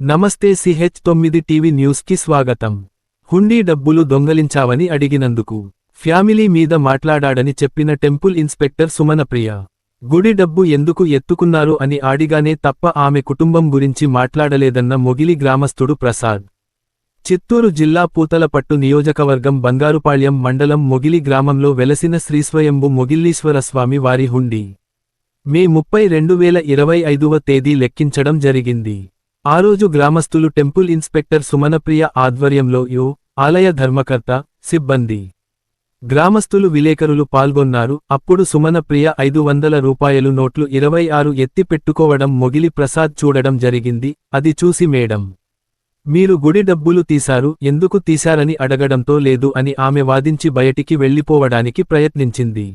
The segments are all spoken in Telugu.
నమస్తే సిహెచ్ తొమ్మిది టీవీ న్యూస్కి స్వాగతం. హుండీ డబ్బులు దొంగలించావని అడిగినందుకు ఫ్యామిలీ మీద మాట్లాడాడని చెప్పిన టెంపుల్ ఇన్స్పెక్టర్ సుమనప్రియ. గుడి డబ్బు ఎందుకు ఎత్తుకున్నారు అని ఆడిగానే తప్ప ఆమె కుటుంబం గురించి మాట్లాడలేదన్న మొగిలి గ్రామస్థుడు ప్రసాద్. చిత్తూరు జిల్లా పూతలపట్టు నియోజకవర్గం బంగారుపాళ్యం మండలం మొగిలి గ్రామంలో వెలసిన శ్రీస్వయంబు మొగిల్లీశ్వరస్వామి వారి హుండీ. మే ముప్పై రెండు వేల ఇరవై ఐదువ తేదీ లెక్కించడం జరిగింది. ఆ రోజు గ్రామస్తులు టెంపుల్ ఇన్స్పెక్టర్ సుమనప్రియ ఆధ్వర్యంలో యో ఆలయ ధర్మకర్త సిబ్బంది. గ్రామస్తులు విలేకరులు పాల్గొన్నారు. అప్పుడు సుమనప్రియ ఐదు వందల రూపాయలు నోట్లు ఇరవై ఆరు ఎత్తి పెట్టుకోవడం మొగిలి ప్రసాద్ చూడడం జరిగింది. అది చూసి మేడం మీరు గుడి డబ్బులు తీశారు ఎందుకు తీశారని అడగడంతో లేదు అని ఆమె వాదించి బయటికి వెళ్ళిపోవడానికి ప్రయత్నించింది.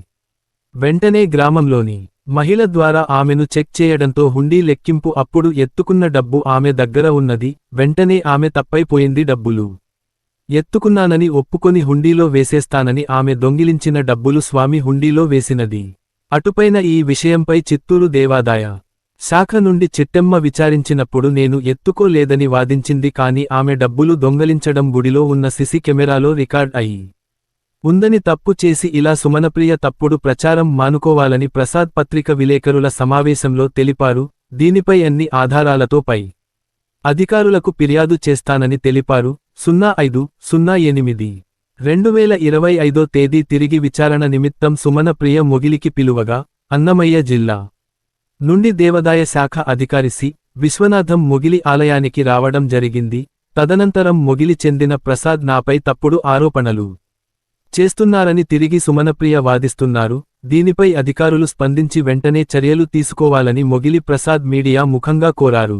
వెంటనే గ్రామంలోని మహిళ ద్వారా ఆమెను చెక్ చేయడంతో హుండీ లెక్కింపు అప్పుడు ఎత్తుకున్న డబ్బు ఆమె దగ్గర ఉన్నది వెంటనే ఆమె తప్పైపోయింది డబ్బులు. ఎత్తుకున్నానని ఒప్పుకొని హుండీలో వేసేస్తానని ఆమె దొంగిలించిన డబ్బులు స్వామి హుండీలో వేసినది. అటుపైన ఈ విషయంపై చిత్తూరు దేవాదాయ శాఖ నుండి చిట్టెమ్మ విచారించినప్పుడు నేను ఎత్తుకోలేదని వాదించింది కాని ఆమె డబ్బులు దొంగలించడం గుడిలో ఉన్న సిసి కెమెరాలో రికార్డ్ అయి ఉందని తప్పు చేసి ఇలా సుమనప్రియ తప్పుడు ప్రచారం మానుకోవాలని ప్రసాద్ పత్రిక విలేకరుల సమావేశంలో తెలిపారు. దీనిపై అన్ని ఆధారాలతో పై అధికారులకు ఫిర్యాదు చేస్తానని తెలిపారు. సున్నా ఐదు సున్నా ఎనిమిది. రెండు వేల ఇరవై ఐదో తేదీ తిరిగి విచారణ నిమిత్తం సుమనప్రియ మొగిలికి పిలువగా అన్నమయ్య జిల్లా నుండి దేవదాయ శాఖ అధికారి సి. విశ్వనాథం మొగిలి ఆలయానికి రావడం జరిగింది. తదనంతరం మొగిలి చెందిన ప్రసాద్ నాపై తప్పుడు ఆరోపణలు చేస్తున్నారని తిరిగి సుమనప్రియ వాదిస్తున్నారు. దీనిపై అధికారులు స్పందించి వెంటనే చర్యలు తీసుకోవాలని మొగిలి ప్రసాద్ మీడియా ముఖంగా కోరారు.